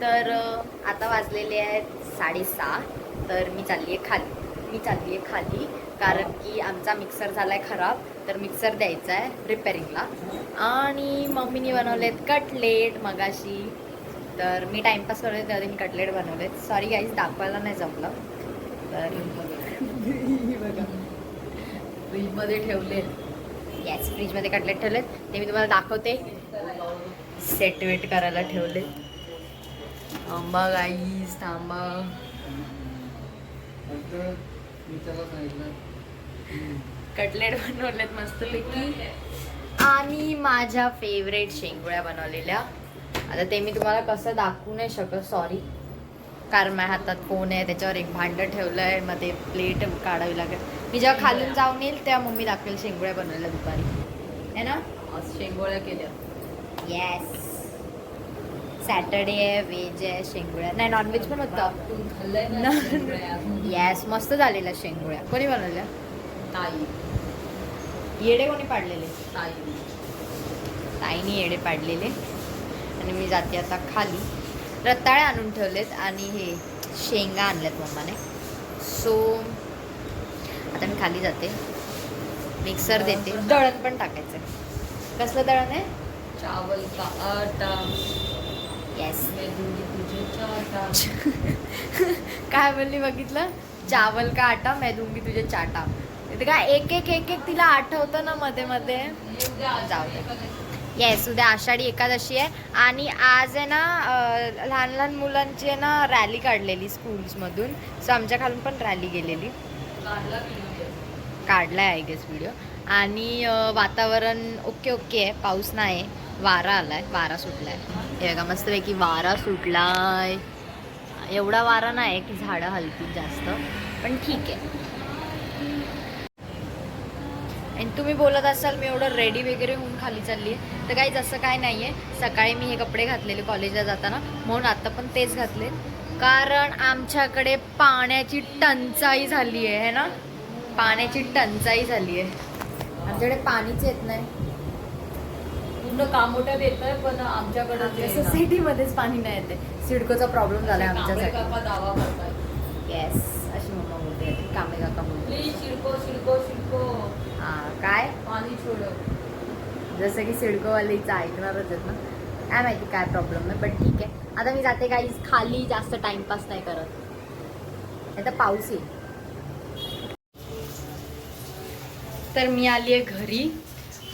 तर आता वाजलेले आहेत साडेसहा. तर मी चालली आहे खाली. मी चालली आहे खाली कारण की आमचा मिक्सर झाला आहे खराब. तर मिक्सर द्यायचा आहे रिपेअरिंगला आणि मम्मीने बनवलेत कटलेट मगाशी. तर मी टाइमपास करत होते मी कटलेट बनवलेत. सॉरी गाईज दाखवायला नाही जमलं. तर बघा फ्रीजमध्ये ठेवले येस फ्रीजमध्ये कटलेट ठेवलेत. ते मी तुम्हाला दाखवते. सेट वेट करायला ठेवले आंबा गाईस थांबा. कटलेट बनवलेत मस्तपैकी. आणि माझ्या फेवरेट शेंगुळ्या बनवलेल्या. आता ते मी तुम्हाला कसं दाखवू नाही शकत सॉरी कारण माझ्या हातात फोन आहे त्याच्यावर एक भांडं ठेवलं आहे मग ते प्लेट काढावी लागेल. मी जेव्हा खालून जाऊन येईल तेव्हा मम्मी दाखवेल शेंगुळ्या बनवलेल्या दुपारी. है ना? शेंगोळ्या केल्या. येस सॅटर्डे आहे व्हेज आहे शेंगुळ्या नाही नॉनव्हेज पण होतं? येस मस्त झालेल्या शेंगुळ्या. कोणी बनवल्या? ताई. येडे कोणी पाडलेले? ताई. ताईने येडे पाडलेले. आणि मी जाते आता खाली. रताळे आणून ठेवलेत आणि हे शेंगा आणल्यात मम्माने. सो आता मी खाली जाते. मिक्सर देते. दळण पण टाकायचं कसलं दळण आहे? चावल का आटा. येस काय बोलली बघितलं? चावल का आटा? मैं दूंगी तुझे चाटा. ते काय एक एक एक एक तिला आठवतं ना मध्ये मध्ये? जाऊ दे. येस उद्या आषाढी एकादशी आहे. आणि आज आहे ना लहान लहान मुलांची आहे ना रॅली काढलेली स्कूल्समधून सो आमच्या खालून पण रॅली गेलेली. काढलाय आय गेस व्हिडिओ आणि वातावरण ओके ओके आहे. पाऊस नाही आहे वारा आलाय. वारा सुटलाय. हे बघा मस्तपैकी वारा सुटलाय. एवढा वारा नाही आहे की झाडं हलतील जास्त पण ठीक आहे. आणि तुम्ही बोलत असाल मी एवढं रेडी वगैरे होऊन खाली चालली आहे तर काही असं काय नाही आहे सकाळी मी हे कपडे घातलेले कॉलेजला जाताना. म्हणून आत्ता पण तेच घातले. कारण आमच्याकडे पाण्याची टंचाई झाली आहे है ना? पाण्याची टंचाई झाली आहे आमच्याकडे पाणीच येत नाही. पूर्ण कामोट्यात येत आहे पण आमच्याकडे सोसायटीमध्येच पाणी नाही येते सिडकोचा प्रॉब्लेम झाला आमच्यासाठी. दावा करताय येस अशी मम्मा बोलते. कामे काका बोलते. प्लीज शिरको शिरको शिरको हां काय? पाणी छोड. जसं की सिडकोवालीचं ऐकणारच आहेत ना. काय माहिती काय प्रॉब्लेम आहे पण ठीक आहे. आता मी जाते काही खाली जास्त टाइमपास नाही करत. तर पाऊस येईल. तर मी आली आहे घरी.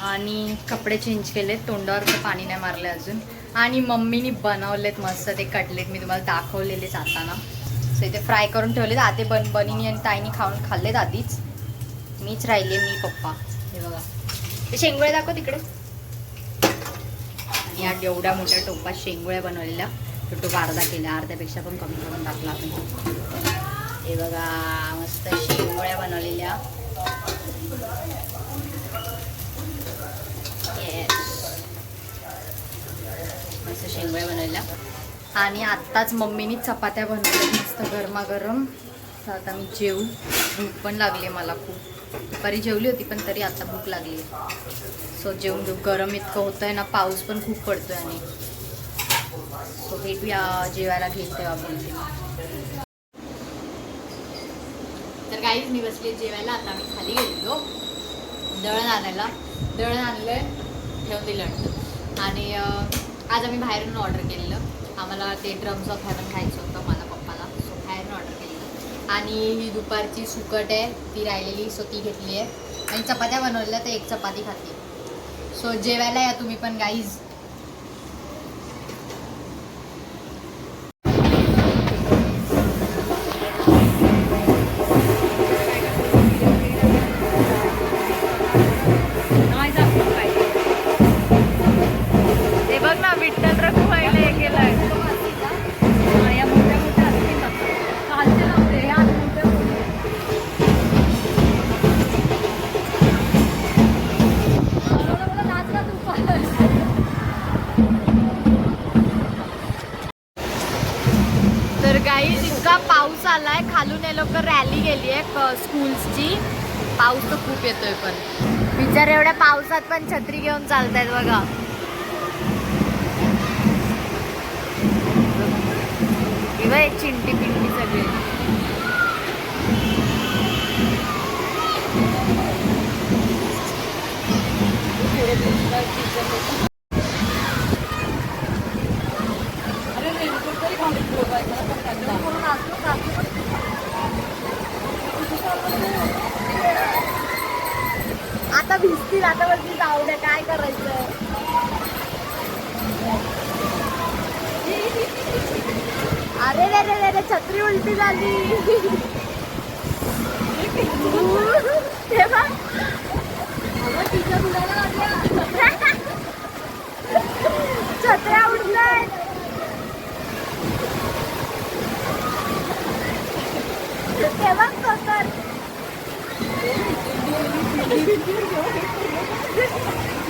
आणि कपडे चेंज केले तोंडावर पाणी नाही मारले अजून. आणि मम्मीनी बनवलेत मस्त ते कटलेट मी तुम्हाला दाखवलेले जाताना. सो इथे फ्राय करून ठेवलेत. आते बन बनीनी आणि ताईनी खाऊन खाल्लेत आधीच. मीच राहिले मी पप्पा. हे बघा. ते शेंगोळे दाखव तिकडे. आणि या एवढ्या मोठ्या टोपात शेंगोळ्या बनवलेल्या. तो टोप अर्धा केला. अर्ध्यापेक्षा पण कमी करून टाकला आपण. हे बघा मस्त शेंगोळ्या बनवलेल्या. मस्त शेंगोळ्या बनवलेल्या आणि आत्ताच मम्मीनी चपात्या बनवल्या. मस्त गरमागरम. तर आता मी जेवू. भूक पण लागली मला खूप. दुपारी जेवली होती पण तरी आता भूक लागली सो जेवून घेऊ. गरम इतकं होतं आहे ना पाऊस पण खूप पडतोय आणि. सो भेटूया जेवायला घेईल तेव्हा बोलते तर काहीच मी बसली जेवायला. आता मी खाली गेलेलो. दळण आणायला. दळण आणलंय. ठेवून दिलं वाटतं. आणि आज आम्ही बाहेरून ऑर्डर केलेलं. आम्हाला ते ड्रम्स ऑफ हॅवन खायचं होतं मला पप्पाला. सो बाहेरून ऑर्डर केलेलं. आणि ही दुपारची सुकट आहे ती राहिलेली सो ती घेतली आहे. आणि चपात्या बनवल्या तर एक चपाती खाते सो जेवायला या तुम्ही पण गाईज पाऊस येतोय पण. बिचार एवढ्या पावसात पण छत्री घेऊन चालतायत बघा. किंवा चिंटी पिंटी सगळे अरे रेनकोट तरी घालून ठेवायचा ना पण त्यांना. आता भिजतील आता बघ जाऊ द्या काय करायचं अरे रे रे रे रे छत्री उलटी झाली. तेव्हा छत्र्या उडलाय तेव्हा कोकर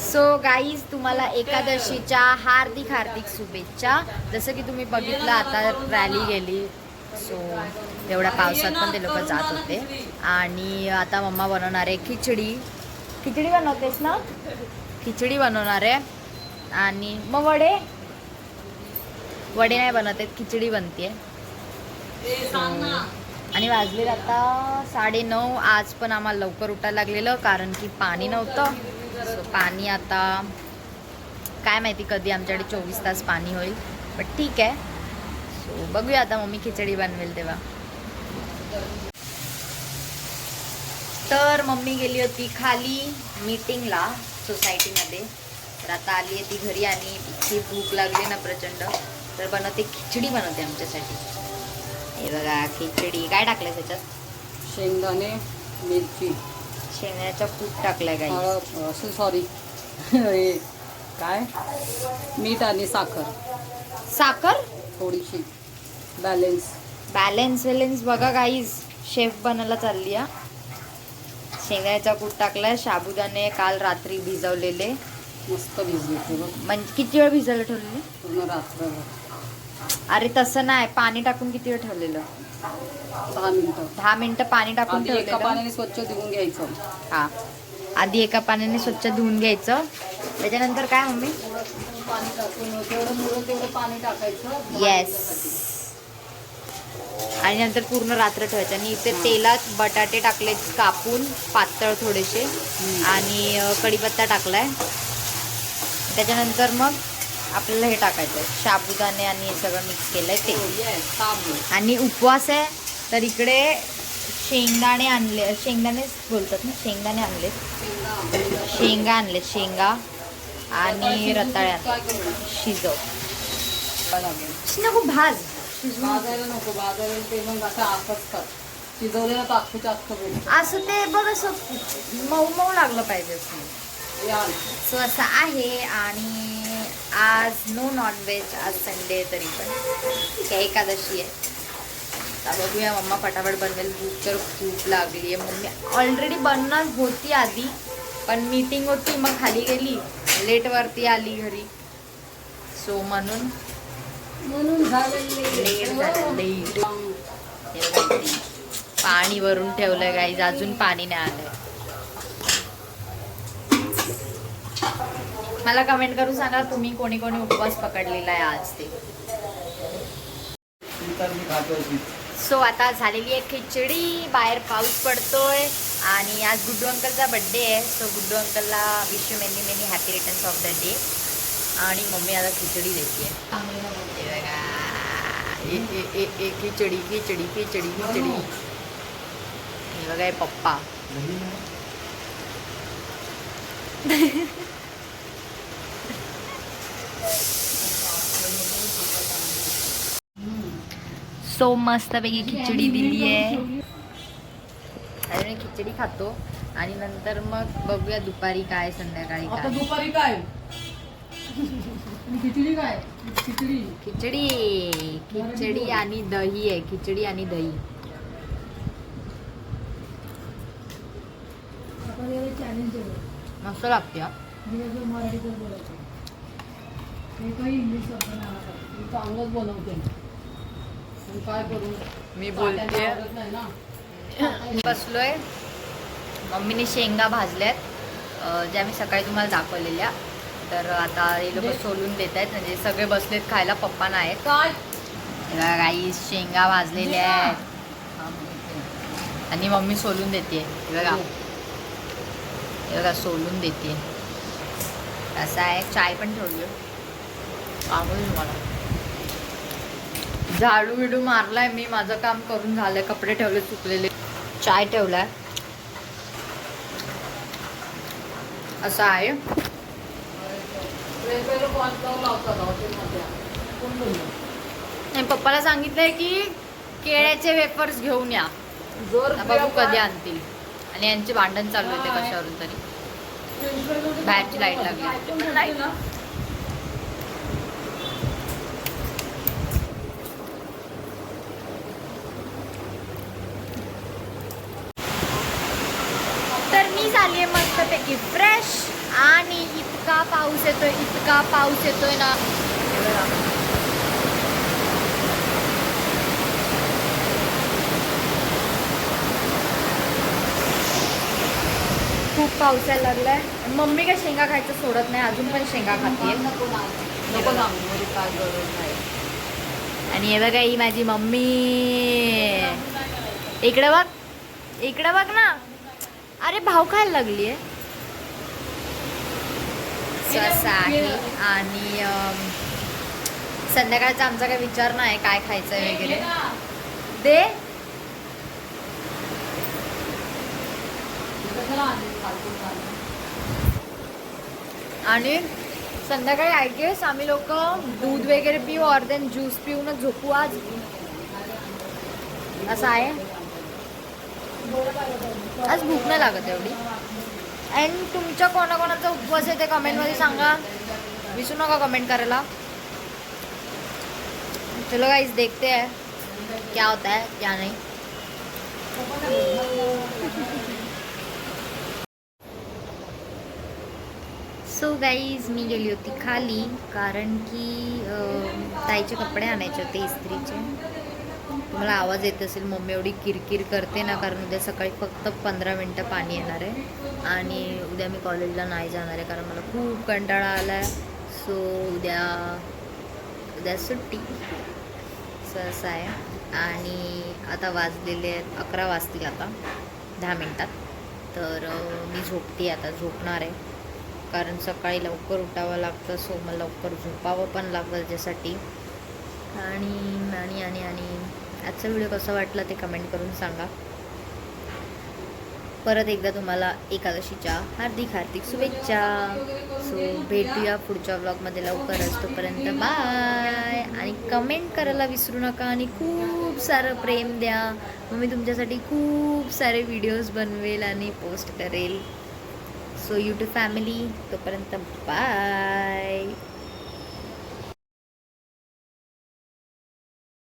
सो गाईज तुम्हाला एकादशीच्या हार्दिक हार्दिक शुभेच्छा. जसं की तुम्ही बघितलं आता रॅली गेली. सो एवढ्या पावसात पण ते लोक जात होते. आणि आता मम्मा बनवणार आहे खिचडी. खिचडी बनवतेस ना? खिचडी बनवणार आहे. आणि मग वडे? वडे नाही बनवत आहेत खिचडी बनते आणि वाजले आता साडेनऊ. आज पण आम्हाला लवकर उठायला लागलेलं कारण की पाणी नव्हतं. पाणी आता काय माहिती कधी आमच्याकडे चोवीस तास पाणी होईल पण ठीक आहे. सो बघूया आता मम्मी खिचडी बनवेल तेव्हा. तर मम्मी गेली होती खाली मीटिंगला सोसायटीमध्ये तर आता आली आहे ती घरी आणि इतकी भूक लागली ना प्रचंड. तर बनवते खिचडी बनवते आमच्यासाठी. हे बघा खिचडी. काय टाकलंय त्याच्यात? शेंगदाणे मिरची. शेंगण्याचा कूट टाकलाय हळद असं सॉरी हे काय? मीठ आणि साखर. साखर? थोडीशी. बॅलेन्स बॅलेन्स वेलेन्स बघा गाईज शेफ बनायला चालली हा. शेंगाचा कूट टाकलाय. साबुदाणे काल रात्री भिजवलेले. मस्त भिजली म्हणजे किती वेळ भिजायला ठेवलेले? पूर्ण रात्रभर. अरे तसं नाही पाणी टाकून किती वेळ ठेवलेलं? दहा मिनिटं. दहा मिनिटं पाणी टाकून आधी एका ठेवलेलं? पाण्याने स्वच्छ धुवून घ्यायचं. हा. आधी एका पाण्याने स्वच्छ धुवून घ्यायचं. त्याच्यानंतर काय मम्मी? पाणी टाकून जेवढं मुळं तेवढं पाणी टाकायचं. येस आणि नंतर पूर्ण रात्र ठेवायचं. आणि इथे तेलात बटाटे टाकले कापून पातळ थोडेसे. आणि अ, कढीपत्ता टाकलाय. त्याच्यानंतर मग आपल्याला हे टाकायचं आहे. साबुदाणे आणि हे सगळं मिक्स केलंय ते. येस तांबूळ आणि उपवास आहे तर इकडे शेंगदाणे आणले. शेंगदाणेच बोलतात ना? शेंगदाणे आणले. शेंगा. आणले. शेंगा आणि रताळ्या. शिजव. नको भाज. नको. ते असं असं ते बघ असं मऊ मऊ लागलं पाहिजे. या. सो असं आहे आणि आज नो नॉनव्हेज आज संडे तरी पण. काय एकादशी आहे. आता बघूया मम्मा फटाफट बनवेल. भूक तर खूप लागली आहे. मम्मी ऑलरेडी बनणार होती आधी पण मीटिंग होती मग खाली गेली. लेटवरती आली घरी. सो म्हणून म्हणून झालं हे. पाणी भरून ठेवलंय गाईज अजून पाणी नाही आलंय. मला कमेंट करून सांगा तुम्ही कोणी कोणी उपवास पकडलेला आहे आज ते? सो आता झालेली आहे खिचडी बाहेर पाऊस पडतोय आणि आज गुड्डू अंकलचा बड्डे आहे. So Guddu अंकलला wish you many many happy returns of the day आणि मम्मी आता खिचडी देते. खिचडी खिचडी खिचडी खिचडी. हे बघा पप्पा. सो मस्तपैकी खिचडी दिली आहे आणि खिचडी खातो. आणि नंतर मग बघूया दुपारी काय संध्याकाळी आता काय. दुपारी काय? खिचडी काय? खिचडी. खिचडी. खिचडी आणि दही आहे. खिचडी आणि दही. मस्त लागते हा. मी चांगलंच बनवते. काय करू? मी बोलते. बसलोय. मम्मीने शेंगा भाजल्यात. ज्या मी सकाळी तुम्हाला दाखवलेल्या. तर आता हे लोक सोलून देत आहेत म्हणजे सगळे बसलेत खायला पप्पा नाही काही शेंगा भाजलेल्या आहेत. हा, बनवते. आणि मम्मी सोलून देते. हे बघा. हे. बघा सोलून देते. असं आहे. चाय पण ठेवली सांगू तुम्हाला. झाडू बिडू मारलाय मी माझं काम करून झालंय कपडे ठेवले सुकलेले. चाय ठेवलाय. असं आहे. पप्पाला सांगितलंय की केळ्याचे वेफर्स घेऊन या. बघू कधी आणतील. आणि यांचे भांडण चालू आहे ते कशावरून तरी. बाहेरची लाइट लागली. लाइट? तर मी झाली आहे मस्तपैकी फ्रेश आणि इतका पाऊस येतोय इतका पाऊस येतोय ना. खूप पाऊस यायला लागलाय. मम्मी काय शेंगा खायचं सोडत नाही अजून पण शेंगा खाते आणि हे बघा ही माझी मम्मी. इकडे बघ इकडे बघ ना. अरे भाव खायला लागली आहे असं आहे आणि संध्याकाळचा आमचा काही विचार नाही काय खायचं वगैरे. दे. आणि संध्याकाळी आय गेस आम्ही लोक दूध वगैरे पिऊ और देन ज्यूस पिऊनच झोपू आज. असं आहे. आज भूक नाही लागत एवढी. अँड तुमच्या कोणाकोणाचा उपवास आहे ते कमेंटमध्ये सांगा. विसरू नका कमेंट करायला. चलो गाईज देखते आहे क्या होता है क्या नाही. सो गाईज मी गेली होती खाली कारण की ताईचे कपडे आणायचे होते इस्त्रीचे. तुम्हाला आवाज येत असेल मम्मी एवढी किरकिर करते ना कारण उद्या सकाळी फक्त पंधरा मिनटं पाणी येणार आहे. आणि उद्या मी कॉलेजला नाही जाणार आहे कारण मला खूप कंटाळा आला आहे सो उद्या उद्या सुट्टी. असं असं आहे. आणि आता वाजलेले आहेत अकरा वाजतील आता दहा मिनटात. तर मी झोपते आता झोपणार आहे. कारण सकाळी लवकर उठावं लागतं सो मला लवकर झोपावं पण लागतं त्याच्यासाठी. आणि आणि आणि आणि आजचा व्हिडिओ कसा वाटला ते कमेंट करून सांगा. परत एकदा तुम्हाला एकादशीच्या हार्दिक हार्दिक शुभेच्छा. सो भेटूया पुढच्या ब्लॉगमध्ये लवकरच. तोपर्यंत बाय आणि कमेंट करायला विसरू नका आणि खूप सारं प्रेम द्या. मग मी तुमच्यासाठी खूप सारे व्हिडिओज बनवेल आणि पोस्ट करेल. सो यूट्यूब फॅमिली तोपर्यंत बाय